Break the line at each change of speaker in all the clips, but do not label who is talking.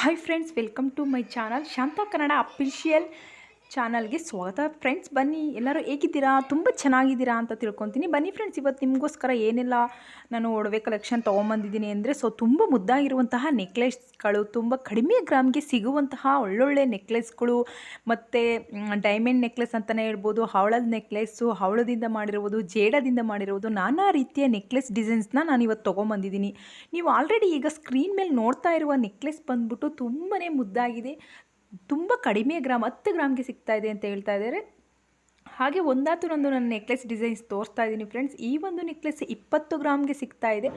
Hi friends welcome to my channel Shanta Kannada official ಚಾನಲ್ಗೆ ಸ್ವಾಗತ. Friends, ಬನ್ನಿ. ಎಲ್ಲರೂ ಹೇಗಿದ್ದೀರಾ? ತುಂಬ ಚೆನ್ನಾಗಿದ್ದೀರಾ ಅಂತ ತಿಳ್ಕೊತೀನಿ. ಬನ್ನಿ ಫ್ರೆಂಡ್ಸ್, ಇವತ್ತು ನಿಮಗೋಸ್ಕರ ಏನೆಲ್ಲ ನಾನು ಒಡವೆ ಕಲೆಕ್ಷನ್ ತೊಗೊಂಬಂದಿದ್ದೀನಿ ಅಂದರೆ, ಸೊ ತುಂಬ ಮುದ್ದಾಗಿರುವಂತಹ ನೆಕ್ಲೆಸ್ಗಳು, ತುಂಬ ಕಡಿಮೆ ಗ್ರಾಮ್ಗೆ ಸಿಗುವಂತಹ ಒಳ್ಳೊಳ್ಳೆ ನೆಕ್ಲೆಸ್ಗಳು, ಮತ್ತು ಡೈಮಂಡ್ ನೆಕ್ಲೆಸ್ ಅಂತಲೇ ಹೇಳ್ಬೋದು, ಹವಳದ ನೆಕ್ಲೆಸ್ಸು ಹವಳದಿಂದ ಮಾಡಿರುವುದು ಜೇಡದಿಂದ ಮಾಡಿರುವುದು ನಾನಾ ರೀತಿಯ ನೆಕ್ಲೆಸ್ ಡಿಸೈನ್ಸ್ನ ನಾನು ಇವತ್ತು ತೊಗೊಂಬಂದಿದ್ದೀನಿ. ನೀವು ಆಲ್ರೆಡಿ ಈಗ ಸ್ಕ್ರೀನ್ ಮೇಲೆ ನೋಡ್ತಾ ಇರುವ ನೆಕ್ಲೆಸ್ ಬಂದ್ಬಿಟ್ಟು ತುಂಬಾ ಮುದ್ದಾಗಿದೆ. ತುಂಬ ಕಡಿಮೆ ಗ್ರಾಮ್, ಹತ್ತು ಗ್ರಾಮ್ಗೆ ಸಿಗ್ತಾ ಇದೆ ಅಂತ ಹೇಳ್ತಾ ಇದ್ದಾರೆ. ಹಾಗೆ ಒಂದಾತು ಒಂದು ನನ್ನ ನೆಕ್ಲೆಸ್ ಡಿಸೈನ್ಸ್ ತೋರಿಸ್ತಾ ಇದ್ದೀನಿ ಫ್ರೆಂಡ್ಸ್. ಈ ಒಂದು ನೆಕ್ಲೆಸ್ ಇಪ್ಪತ್ತು ಗ್ರಾಮ್ಗೆ ಸಿಗ್ತಾ ಇದೆ.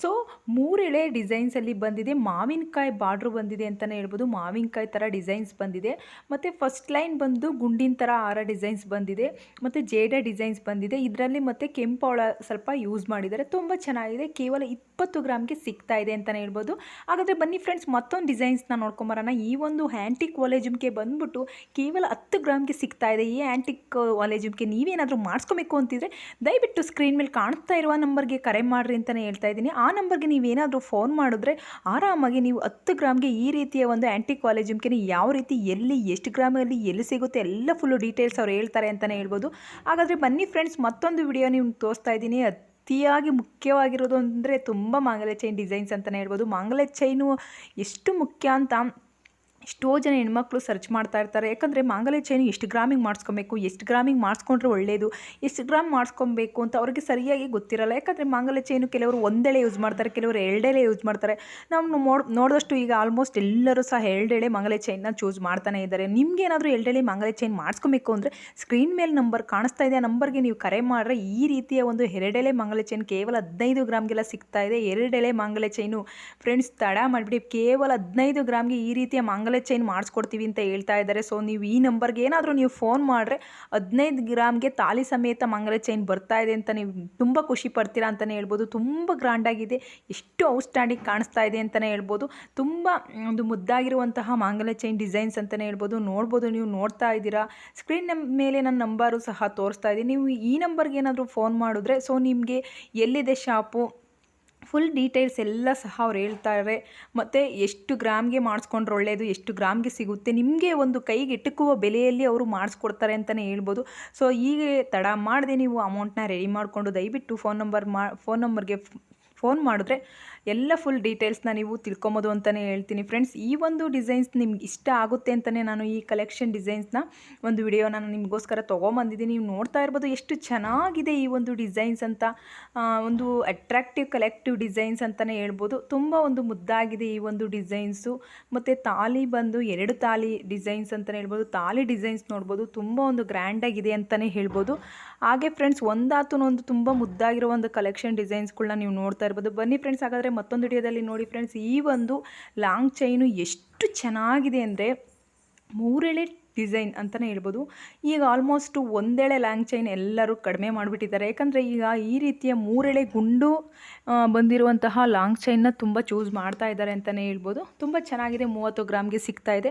ಸೊ, ಮೂರೆಳೆ ಡಿಸೈನ್ಸಲ್ಲಿ ಬಂದಿದೆ. ಮಾವಿನಕಾಯಿ ಬಾರ್ಡ್ರು ಬಂದಿದೆ ಅಂತಲೇ ಹೇಳ್ಬೋದು. ಮಾವಿನಕಾಯಿ ಥರ ಡಿಸೈನ್ಸ್ ಬಂದಿದೆ. ಮತ್ತು ಫಸ್ಟ್ ಲೈನ್ ಬಂದು ಗುಂಡಿನ ಥರ ಆರ ಡಿಸೈನ್ಸ್ ಬಂದಿದೆ. ಮತ್ತು ಜೇಡ ಡಿಸೈನ್ಸ್ ಬಂದಿದೆ. ಇದರಲ್ಲಿ ಮತ್ತು ಕೆಂಪವಳ ಸ್ವಲ್ಪ ಯೂಸ್ ಮಾಡಿದ್ದಾರೆ. ತುಂಬ ಚೆನ್ನಾಗಿದೆ. ಕೇವಲ ಇಪ್ಪತ್ತು ಗ್ರಾಮ್ಗೆ ಸಿಗ್ತಾ ಇದೆ ಅಂತಲೇ ಹೇಳ್ಬೋದು. ಹಾಗಾದರೆ ಬನ್ನಿ ಫ್ರೆಂಡ್ಸ್ ಮತ್ತೊಂದು ಡಿಸೈನ್ಸ್ನ ನೋಡ್ಕೊಂಬರೋಣ ಈ ಒಂದು ಆ್ಯಂಟಿಕ್ ವಾಲೇಜುಮ್ಗೆ ಬಂದ್ಬಿಟ್ಟು ಕೇವಲ ಹತ್ತು ಗ್ರಾಮ್ಗೆ ಸಿಗ್ತಾ ಇದೆ. ಈ ಆ್ಯಂಟಿಕ್ ವಾಲೇಜುಮ್ಗೆ ನೀವೇನಾದರೂ ಮಾಡಿಸ್ಕೋಬೇಕು ಅಂತಿದ್ರೆ ದಯವಿಟ್ಟು ಸ್ಕ್ರೀನ್ ಮೇಲೆ ಕಾಣ್ತಾ ಇರುವ ನಂಬರ್ಗೆ ಕರೆ ಮಾಡಿರಿ ಅಂತಲೇ ಹೇಳ್ತಾ ಇದ್ದೀನಿ. ಆ ನಂಬರ್ಗೆ ನೀವೇನಾದರೂ ಫೋನ್ ಮಾಡಿದ್ರೆ ಆರಾಮಾಗಿ ನೀವು ಹತ್ತು ಗ್ರಾಮ್ಗೆ ಈ ರೀತಿಯ ಒಂದು ಆ್ಯಂಟಿಕ್ ವಾಲೇಜುಮ್ಗೆ ಯಾವ ರೀತಿ ಎಲ್ಲಿ, ಎಷ್ಟು ಗ್ರಾಮಲ್ಲಿ ಎಲ್ಲಿ ಸಿಗುತ್ತೆ ಎಲ್ಲ ಫುಲ್ಲು ಡೀಟೇಲ್ಸ್ ಅವ್ರು ಹೇಳ್ತಾರೆ ಅಂತಲೇ ಹೇಳ್ಬೋದು. ಹಾಗಾದರೆ ಬನ್ನಿ ಫ್ರೆಂಡ್ಸ್ ಮತ್ತೊಂದು ವಿಡಿಯೋ ನೀವು ತೋರಿಸ್ತಾ ಇದ್ದೀನಿ. ಅತಿಯಾಗಿ ಮುಖ್ಯವಾಗಿರೋದು ಅಂದರೆ ತುಂಬ ಮಾಂಗಲ್ಯ ಚೈನ್ ಡಿಸೈನ್ಸ್ ಅಂತಲೇ ಹೇಳ್ಬೋದು. ಮಾಂಗಲ್ಯ ಚೈನು ಎಷ್ಟು ಮುಖ್ಯ ಅಂತ ಎಷ್ಟೋ ಜನ ಹೆಣ್ಮಕ್ಳು ಸರ್ಚ್ ಮಾಡ್ತಾ ಇರ್ತಾರೆ. ಯಾಕಂದರೆ ಮಾಂಗಲ್ಯ ಚೈನ್ ಎಷ್ಟು ಗ್ರಾಮಿಗೆ ಮಾಡಿಸ್ಕೊಬೇಕು, ಎಷ್ಟು ಗ್ರಾಮಿಂಗ್ ಮಾಡಿಸ್ಕೊಂಡ್ರೆ ಒಳ್ಳೆಯದು ಎಷ್ಟು ಗ್ರಾಮ್ ಮಾಡಿಸ್ಕೊಬೇಕು ಅಂತ ಅವ್ರಿಗೆ ಸರಿಯಾಗಿ ಗೊತ್ತಿರಲ್ಲ. ಯಾಕಂದರೆ ಮಾಂಗಲ್ಯ ಚೈನು ಕೆಲವರು ಒಂದೆಳೆ ಯೂಸ್ ಮಾಡ್ತಾರೆ, ಕೆಲವರು ಎರಡೆಳೆ ಯೂಸ್ ಮಾಡ್ತಾರೆ. ನಾವು ನೋಡ್ ನೋಡಿದಷ್ಟು ಈಗ ಆಲ್ಮೋಸ್ಟ್ ಎಲ್ಲರೂ ಸಹ ಎರಡೆಳೆ ಮಾಂಗಲ್ಯ ಚೈನ್ನ ಚೂಸ್ ಮಾಡ್ತಾನೆ ಇದ್ದಾರೆ. ನಿಮ್ಗೇನಾದರೂ ಎರಡೆಳೆ ಮಾಂಗಲ್ಯ ಚೈನ್ ಮಾಡಿಸ್ಕೊಬೇಕು ಅಂದರೆ ಸ್ಕ್ರೀನ್ ಮೇಲೆ ನಂಬರ್ ಕಾಣಿಸ್ತಾ ಇದೆ. ಆ ನಂಬರ್ಗೆ ನೀವು ಕರೆ ಮಾಡಿದ್ರೆ ಈ ರೀತಿಯ ಒಂದು ಎರಡೆಳೆ ಮಾಂಗಲ್ಯ ಚೈನ್ ಕೇವಲ ಹದಿನೈದು ಗ್ರಾಮ್ಗೆಲ್ಲ ಸಿಗ್ತಾ ಇದೆ. ಎರಡೆಳೆ ಮಾಂಗಲ್ಯ ಚೈನು ಫ್ರೆಂಡ್ಸ್ ತಡ ಮಾಡಿಬಿಡಿ. ಕೇವಲ ಹದಿನೈದು ಗ್ರಾಮ್ಗೆ ಈ ರೀತಿಯ ಮಾಂಗಲ್ಯ ಚೈನ್ ಮಾಡಿಸ್ಕೊಡ್ತೀವಿ ಅಂತ ಹೇಳ್ತಾ ಇದ್ದಾರೆ. ಸೊ ನೀವು ಈ ನಂಬರ್ಗೆ ಏನಾದರೂ ನೀವು ಫೋನ್ ಮಾಡಿದ್ರೆ ಹದಿನೈದು ಗ್ರಾಮ್ಗೆ ತಾಲಿ ಸಮೇತ ಮಂಗಲ ಚೈನ್ ಬರ್ತಾ ಇದೆ ಅಂತ ನೀವು ತುಂಬ ಖುಷಿ ಪಡ್ತೀರಾ ಅಂತಲೇ ಹೇಳ್ಬೋದು. ತುಂಬ ಗ್ರ್ಯಾಂಡಾಗಿದೆ ಎಷ್ಟು ಔಟ್ಸ್ಟ್ಯಾಂಡಿಂಗ್ ಕಾಣಿಸ್ತಾ ಇದೆ ಅಂತಲೇ ಹೇಳ್ಬೋದು. ತುಂಬ ಒಂದು ಮುದ್ದಾಗಿರುವಂತಹ ಮಾಂಗಲ್ಯ ಚೈನ್ ಡಿಸೈನ್ಸ್ ಅಂತಲೇ ಹೇಳ್ಬೋದು. ನೋಡ್ಬೋದು ನೀವು ನೋಡ್ತಾ ಇದ್ದೀರಾ. ಸ್ಕ್ರೀನ್ ಮೇಲೆ ನನ್ನ ನಂಬರು ಸಹ ತೋರಿಸ್ತಾ ಇದೆ. ನೀವು ಈ ನಂಬರ್ಗೆ ಏನಾದರೂ ಫೋನ್ ಮಾಡಿದ್ರೆ ಸೊ ನಿಮಗೆ ಎಲ್ಲಿದೆ ಶಾಪು? ಫುಲ್ ಡೀಟೇಲ್ಸ್ ಎಲ್ಲ ಸಹ ಅವ್ರು ಹೇಳ್ತಾರೆ. ಮತ್ತು ಎಷ್ಟು ಗ್ರಾಮ್ಗೆ ಮಾಡಿಸ್ಕೊಂಡ್ರೆ ಒಳ್ಳೆಯದು ಎಷ್ಟು ಗ್ರಾಮ್ಗೆ ಸಿಗುತ್ತೆ, ನಿಮಗೆ ಒಂದು ಕೈಗೆ ಎಟುಕುವ ಬೆಲೆಯಲ್ಲಿ ಅವರು ಮಾಡಿಸ್ಕೊಡ್ತಾರೆ ಅಂತಲೇ ಹೇಳ್ಬೋದು. ಸೊ ಹೀಗೆ ತಡ ಮಾಡದೆ ನೀವು ಅಮೌಂಟ್ನ ರೆಡಿ ಮಾಡಿಕೊಂಡು ದಯವಿಟ್ಟು ಫೋನ್ ನಂಬರ್ ಮಾ ಫೋನ್ ನಂಬರ್ಗೆ ಫೋನ್ ಮಾಡಿದ್ರೆ ಎಲ್ಲ ಫುಲ್ ಡೀಟೇಲ್ಸ್ನ ನೀವು ತಿಳ್ಕೊಬೋದು ಅಂತಲೇ ಹೇಳ್ತೀನಿ ಫ್ರೆಂಡ್ಸ್ ಈ ಒಂದು ಡಿಸೈನ್ಸ್ ನಿಮ್ಗೆ ಇಷ್ಟ ಆಗುತ್ತೆ ಅಂತಲೇ ನಾನು ಈ ಕಲೆಕ್ಷನ್ ಡಿಸೈನ್ಸ್ನ ಒಂದು ವಿಡಿಯೋ ನಾನು ನಿಮಗೋಸ್ಕರ ತೊಗೊಂಬಂದಿದ್ದೀನಿ. ನೀವು ನೋಡ್ತಾ ಇರ್ಬೋದು ಎಷ್ಟು ಚೆನ್ನಾಗಿದೆ ಈ ಒಂದು ಡಿಸೈನ್ಸ್ ಅಂತ. ಒಂದು ಅಟ್ರಾಕ್ಟಿವ್ ಕಲೆಕ್ಟಿವ್ ಡಿಸೈನ್ಸ್ ಅಂತಲೇ ಹೇಳ್ಬೋದು. ತುಂಬ ಒಂದು ಮುದ್ದಾಗಿದೆ ಈ ಒಂದು ಡಿಸೈನ್ಸು ಮತ್ತು ತಾಲಿ ಬಂದು ಎರಡು ತಾಲಿ ಡಿಸೈನ್ಸ್ ಅಂತಲೇ ಹೇಳ್ಬೋದು. ತಾಲಿ ಡಿಸೈನ್ಸ್ ನೋಡ್ಬೋದು ತುಂಬ ಒಂದು ಗ್ರ್ಯಾಂಡಾಗಿದೆ ಅಂತಲೇ ಹೇಳ್ಬೋದು. ಹಾಗೆ ಫ್ರೆಂಡ್ಸ್ ಒಂದಾತನೊಂದು ತುಂಬ ಮುದ್ದಾಗಿರೋ ಒಂದು ಕಲೆಕ್ಷನ್ ಡಿಸೈನ್ಸ್ಗಳನ್ನ ನೀವು ನೋಡ್ತಾ ಇರ್ಬೋದು. ಬನ್ನಿ ಫ್ರೆಂಡ್ಸ್ ಹಾಗಾದರೆ ಮತ್ತೊಂದು ವಿಡಿಯೋದಲ್ಲಿ ನೋಡಿ ಫ್ರೆಂಡ್ಸ್ ಈ ಒಂದು ಲಾಂಗ್ ಚೈನು ಎಷ್ಟು ಚೆನ್ನಾಗಿದೆ ಅಂದರೆ ಮೂರೆಳೆ ಡಿಸೈನ್ ಅಂತಲೇ ಹೇಳ್ಬೋದು. ಈಗ ಆಲ್ಮೋಸ್ಟ್ ಒಂದೆಳೆ ಲ್ಯಾಂಗ್ ಚೈನ್ ಎಲ್ಲರೂ ಕಡಿಮೆ ಮಾಡಿಬಿಟ್ಟಿದ್ದಾರೆ. ಯಾಕಂದರೆ ಈಗ ಈ ರೀತಿಯ ಮೂರೆಳೆ ಗುಂಡು ಬಂದಿರುವಂತಹ ಲಾಂಗ್ ಚೈನ್ನ ತುಂಬ ಚೂಸ್ ಮಾಡ್ತಾ ಇದ್ದಾರೆ ಅಂತಲೇ ಹೇಳ್ಬೋದು. ತುಂಬ ಚೆನ್ನಾಗಿದೆ, ಮೂವತ್ತು ಗ್ರಾಮ್ಗೆ ಸಿಗ್ತಾ ಇದೆ.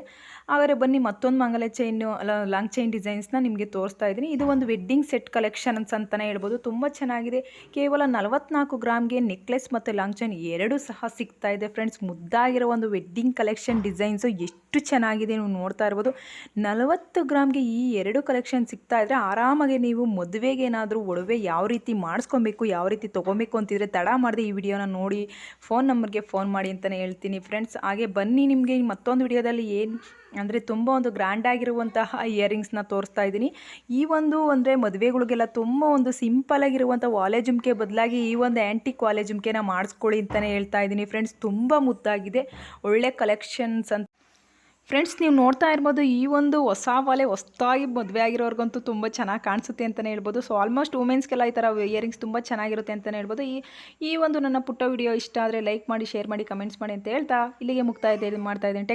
ಹಾಗಾದರೆ ಬನ್ನಿ ಮತ್ತೊಂದು ಮಂಗಲ ಚೈನು ಲಾಂಗ್ ಚೈನ್ ಡಿಸೈನ್ಸ್ನ ನಿಮಗೆ ತೋರಿಸ್ತಾ ಇದ್ದೀನಿ. ಇದು ಒಂದು ವೆಡ್ಡಿಂಗ್ ಸೆಟ್ ಕಲೆಕ್ಷನ್ಸ್ ಅಂತಲೇ ಹೇಳ್ಬೋದು. ತುಂಬ ಚೆನ್ನಾಗಿದೆ. ಕೇವಲ ನಲವತ್ನಾಲ್ಕು ಗ್ರಾಮ್ಗೆ ನೆಕ್ಲೆಸ್ ಮತ್ತು ಲಾಂಗ್ ಚೈನ್ ಎರಡೂ ಸಹ ಸಿಗ್ತಾ ಇದೆ. ಫ್ರೆಂಡ್ಸ್ ಮುದ್ದಾಗಿರೋ ಒಂದು ವೆಡ್ಡಿಂಗ್ ಕಲೆಕ್ಷನ್ ಡಿಸೈನ್ಸು ಎಷ್ಟು ಚೆನ್ನಾಗಿದೆ ನೀವು ನೋಡ್ತಾ ಇರ್ಬೋದು. ನಲವತ್ತು ಗ್ರಾಮ್ಗೆ ಈ ಎರಡು ಕಲೆಕ್ಷನ್ ಸಿಗ್ತಾ ಇದ್ದರೆ ಆರಾಮಾಗಿ ನೀವು ಮದುವೆಗೆ ಏನಾದರೂ ಒಡವೆ ಯಾವ ರೀತಿ ಮಾಡಿಸ್ಕೊಬೇಕು, ಯಾವ ರೀತಿ ತೊಗೊಬೇಕು ಅಂತಿದ್ರೆ ತಡ ಮಾಡಿದೆ ಈ ವಿಡಿಯೋನ ನೋಡಿ ಫೋನ್ ನಂಬರ್ಗೆ ಫೋನ್ ಮಾಡಿ ಅಂತಲೇ ಹೇಳ್ತೀನಿ. ಫ್ರೆಂಡ್ಸ್ ಹಾಗೆ ಬನ್ನಿ ನಿಮಗೆ ಮತ್ತೊಂದು ವಿಡಿಯೋದಲ್ಲಿ ಏನು ಅಂದರೆ ತುಂಬ ಒಂದು ಗ್ರ್ಯಾಂಡಾಗಿರುವಂತಹ ಇಯರಿಂಗ್ಸ್ನ ತೋರಿಸ್ತಾ ಇದ್ದೀನಿ. ಈ ಒಂದು ಅಂದರೆ ಮದುವೆಗಳಿಗೆಲ್ಲ ತುಂಬ ಒಂದು ಸಿಂಪಲಾಗಿರುವಂಥ ವಾಲೆ ಜುಮ್ಕೆ ಬದಲಾಗಿ ಈ ಒಂದು ಆ್ಯಂಟಿಕ್ ವಾಲೆ ಜುಮ್ಕೆನ ಮಾಡಿಸ್ಕೊಳ್ಳಿ ಅಂತಲೇ ಹೇಳ್ತಾ ಇದ್ದೀನಿ. ಫ್ರೆಂಡ್ಸ್ ತುಂಬ ಮುದ್ದಾಗಿದೆ. ಒಳ್ಳೆ ಕಲೆಕ್ಷನ್ಸ್ ಅಂತ ಫ್ರೆಂಡ್ಸ್ ನೀವು ನೋಡ್ತಾ ಇರ್ಬೋದು, ಈ ಒಂದು ಹೊಸ ವಾಲೆ ಹೊಸದಾಗಿ ಮದುವೆ ಆಗಿರೋರ್ಗಂತೂ ತುಂಬ ಚೆನ್ನಾಗಿ ಕಾಣಿಸುತ್ತೆ ಅಂತಲೇ ಹೇಳ್ಬೋದು. ಸೊ ಆಲ್ಮೋಸ್ಟ್ ವುಮೆನ್ಸ್ಗೆಲ್ಲ ಈ ಥರ ಇಯರಿಂಗ್ಸ್ ತುಂಬ ಚೆನ್ನಾಗಿರುತ್ತೆ ಅಂತಲೇ ಹೇಳ್ಬೋದು. ಈ ಈ ಒಂದು ನನ್ನ ಪುಟ್ಟ ವಿಡಿಯೋ ಇಷ್ಟ ಆದರೆ ಲೈಕ್ ಮಾಡಿ ಶೇರ್ ಮಾಡಿ ಕಮೆಂಟ್ಸ್ ಮಾಡಿ ಅಂತ ಹೇಳ್ತಾ ಇಲ್ಲಿಗೆ ಮುಕ್ತಾಯ ಮಾಡ್ತಾ ಇದ್ದೀನಿ.